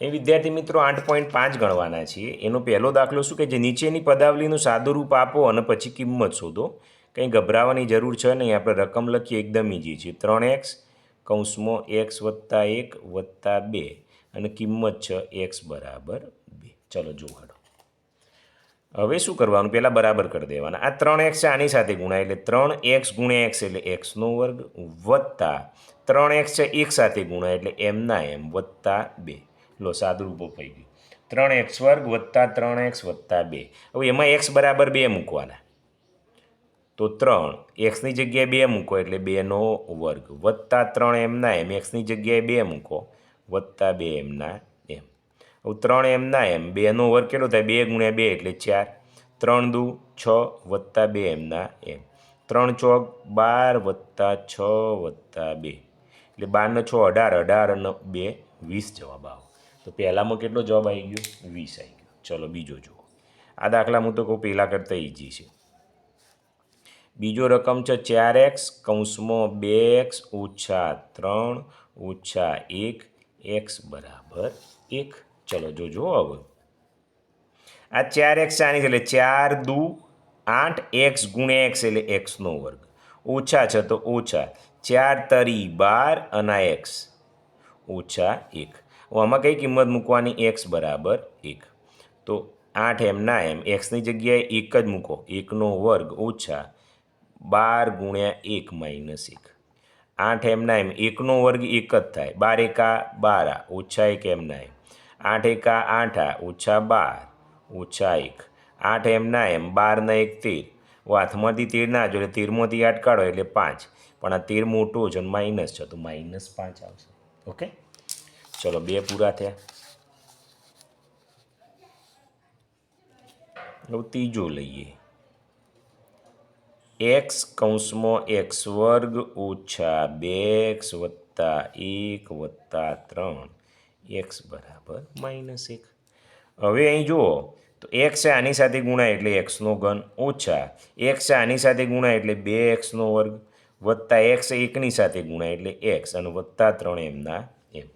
એ વિદ્યાર્થી મિત્રો આઠ પોઈન્ટ પાંચ ગણવાના છીએ. એનો પહેલો દાખલો શું કે જે નીચેની પદાવલીનું સાદું રૂપ આપો અને પછી કિંમત શોધો. કંઈ ગભરાવાની જરૂર છે નહીં, આપણે રકમ લખીએ, એકદમ ઈજી છે. ત્રણ એક્સ કૌંસમાં એક્સ વત્તા એક વત્તા બે અને કિંમત છે એક્સ બરાબર બે. ચલો જોવાડો હવે શું કરવાનું? પહેલાં બરાબર કરી દેવાના. આ ત્રણ એક્સ છે, આની સાથે ગુણાય. એટલે ત્રણ એક્સ ગુણ્યા એક્સ એટલે એક્સનો વર્ગ વત્તા. ત્રણ એક્સ છે, એક સાથે ગુણાય. એટલે એમના એમ વત્તા બે. લો સાદુરૂપો થઈ ગયું. ત્રણ એક્સ વર્ગ વત્તા ત્રણ એક્સ વત્તા બે. હવે એમાં એક્સ બરાબર બે મૂકવાના. તો ત્રણ એક્સની જગ્યાએ બે મૂકો એટલે બેનો વર્ગ. વત્તા ત્રણ એમના એમ એક્સની જગ્યાએ બે મૂકો. વત્તા બે એમના એમ. હવે ત્રણ એમના એમ બેનો વર્ગ કેટલો થાય? બે ગુણ્યા બે એટલે ચાર. ત્રણ દુ છ વત્તા બે એમના એમ. ત્રણ ચોક બાર વત્તા છ વત્તા બે. એટલે બારને છ અઢાર અઢાર અને બે વીસ જવાબ આવો. તો પહેલાંમાં કેટલો જવાબ આવી ગયો? વીસ આવી ગયો. ચલો, બીજો જુઓ. આ દાખલા હું તો કહું પહેલાં કરતાં ઈજી છે. બીજો રકમ છે ચાર એક્સ, કૌંસમાં બે એક્સ, ઓછા ત્રણ, ઓછા એક, એક્સ બરાબર એક. ચલો, જોજો હવે. આ ચાર એક્સ આની એટલે ચાર દુ આઠ એક્સ ગુણ્યા એક્સ એટલે એક્સનો વર્ગ. ઓછા છે તો ઓછા ચાર તરી બાર અને એક્સ. ઓછા એક. આમાં કઈ કિંમત મૂકવાની? એક્સ બરાબર એક. તો આઠ એમના એમ એક્સની જગ્યાએ એક જ મૂકો. એકનો વર્ગ ઓછા બાર ગુણ્યા એક માઇનસ એક. આઠ એમના એમ એકનો વર્ગ એક જ થાય. બાર એકા બારા, ઓછા એક એમના એમ. આઠ એકા આઠા, ઓછા બાર, ઓછા એક. આઠ એમના એમ બારના એક તેર. હાથમાંથી તેર ના જો એટલે તેરમાંથી આઠ એટલે પાંચ. પણ આ તેર મોટો છે માઇનસ છે, તો માઇનસ પાંચ આવશે. ઓકે? ચલો બે પૂરા થયા. હવે ત્રીજો લઈએ. એક્સ કૌંસમાં એક્સ વર્ગ ઓછા બે એક્સ વત્તા એક વત્તા ત્રણ. એક્સ બરાબર માઇનસ એક. હવે અહીં જુઓ, તો એક્સ આની સાથે ગુણાય એટલે એક્સનો ઘન ઓછા. એક્સ આની સાથે ગુણાય એટલે બે એક્સનો વર્ગ. વત્તા એક્સ એકની સાથે ગુણાય એટલે એક્સ અને વત્તા ત્રણ એમના એમ.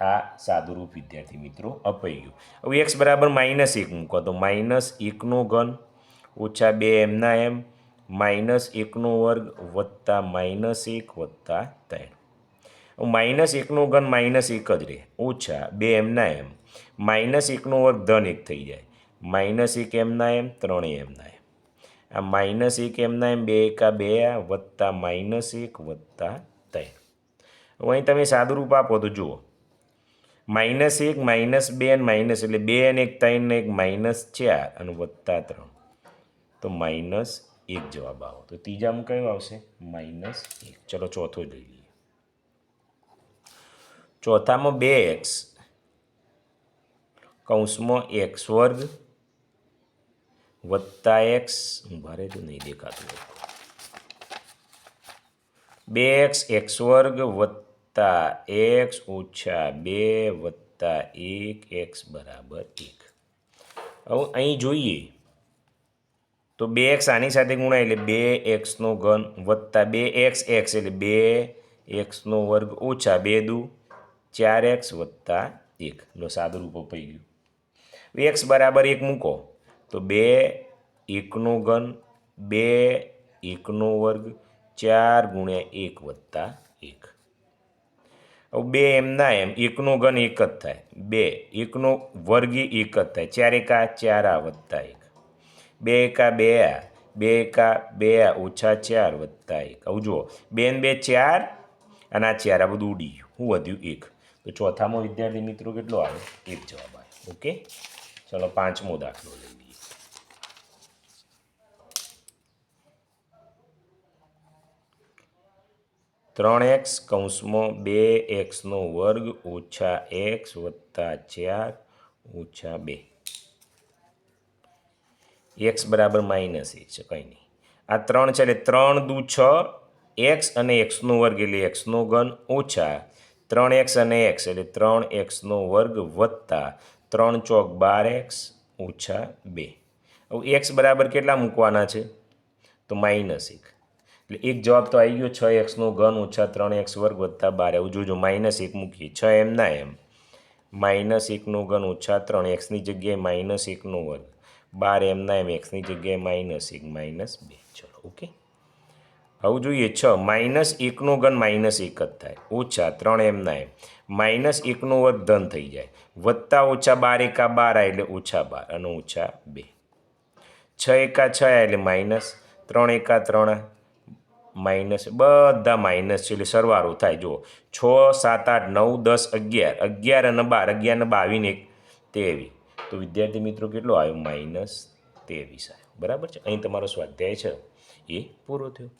આ સાદુરૂપ વિદ્યાર્થી મિત્રો અપાઈ ગયું. હવે એક્સ બરાબર માઇનસ એક મૂકો, તો માઇનસ એકનો ઘન ઓછા બે એમના એમ માઇનસ એકનો વર્ગ વત્તા માઇનસ એક વત્તા ત્રણ. માઇનસ એકનો ઘન માઇનસ એક જ રહે, ઓછા બે એમના એમ માઇનસ એકનો વર્ગ ધન એક થઈ જાય, માઇનસ એક એમના એમ ત્રણેય એમના એમ આ માઇનસ એક એમના એમ બે એકા બે આ વત્તા માઇનસ એક વત્તા ત્રણ. અહીં તમે સાદુરૂપ આપો તો જુઓ. માઇનસ એક, માઇનસ બે અને માઇનસ એટલે બે અને એક, ત્રણ ને એક, માઇનસ ચાર અને વત્તા ત્રણ. તો માઇનસ એક જવાબ આવો. તો ત્રીજામાં કયો આવશે? માઇનસ એક. ચલો ચોથો જોઈ લઈએ. ચોથામાં બે એક્સ, કૌંસમાં એક્સ વર્ગ વત્તા એક્સ. ભારે તો નહીં દેખાતું. બે એક્સ એક્સ વર્ગ વત્તા એક્સ ઓછા બે વત્તા એક એક્સ બરાબર એક. હવે અહીં જોઈએ તો બે એક્સ આની સાથે ગુણાય એટલે બે એક્સનો ઘન વત્તા બે એક્સ એક્સ એટલે બે એક્સનો વર્ગ ઓછા બે દુ ચાર એક્સ વત્તા એક. લો સાદું રૂપ અપાઈ ગયું. એક્સ બરાબર એક મૂકો તો બે એકનો ઘન બે એકનો વર્ગ ચાર ગુણ્યા એક વત્તા એક. બે એમના એમ, એકનો ઘન એક જ થાય. બે, એકનો વર્ગી એક જ થાય. ચાર એકા ચાર આ વત્તા એક. બે એકા બે આ, બે એકા બે આ ઓછા ચાર વત્તા એક. આવું જુઓ, બે ને બે ચાર અને આ ચાર આ બધું ઉડી ગયું. હું વધ્યું એક. તો ચોથામાં વિદ્યાર્થી મિત્રો કેટલો આવે? એક જવાબ આવે. ઓકે? ચલો પાંચમો દાખલો લઈ લઈએ. ત્રણ એક્સ કૌંસમાં બે એક્સનો વર્ગ ઓછા એક્સ વત્તા ચાર ઓછા બે. એક્સ બરાબર માઇનસ એ છે, કંઈ નહીં. આ ત્રણ છે એટલે ત્રણ દુ છ, એક્સ અને એક્સનો વર્ગ એટલે એક્સનો ઘન ઓછા ત્રણ એક્સ અને એક્સ એટલે ત્રણ એક્સનો વર્ગ વત્તા ત્રણ ચોક બાર એક્સ ઓછા બે. હવે એક્સ બરાબર કેટલા મૂકવાના છે? તો માઇનસ એક. એટલે એક જવાબ તો આવી ગયો, છ એક્સનો ઘન ઓછા ત્રણ એક્સ વર્ગ વત્તા બાર. એવું જોજો માઇનસ એક મૂકીએ. છ એમના એમ. માઇનસ એકનો ઘન ઓછા ત્રણ. એક્સની જગ્યાએ માઇનસ એકનો વર્ગ. બાર એમના એમ એક્સની જગ્યાએ માઇનસ એક, માઇનસ બે. ચલો, ઓકે? આવું જોઈએ, છ. માઇનસ એકનો ઘન માઇનસ એક જ થાય. ઓછા ત્રણ એમના એમ. માઇનસ એકનો વર્ગ ધન થઈ જાય. વત્તા ઓછા બાર એકા બાર આ એટલે ઓછા બાર અને ઓછા બે. છ એકા છ એટલે માઇનસ ત્રણ એકા ત્રણ માઇનસ, બધા માઇનસ છે એટલે સરવારો થાય. જુઓ, છ, સાત, આઠ, નવ, દસ, અગિયાર. અગિયાર અને બાર, અગિયાર અને બાવીને એક તેવી તો વિદ્યાર્થી મિત્રો કેટલો આવ્યો? માઇનસ તેવીસ આવ્યો. બરાબર છે? અહીં તમારો સ્વાધ્યાય છે. એ પૂરો થયો.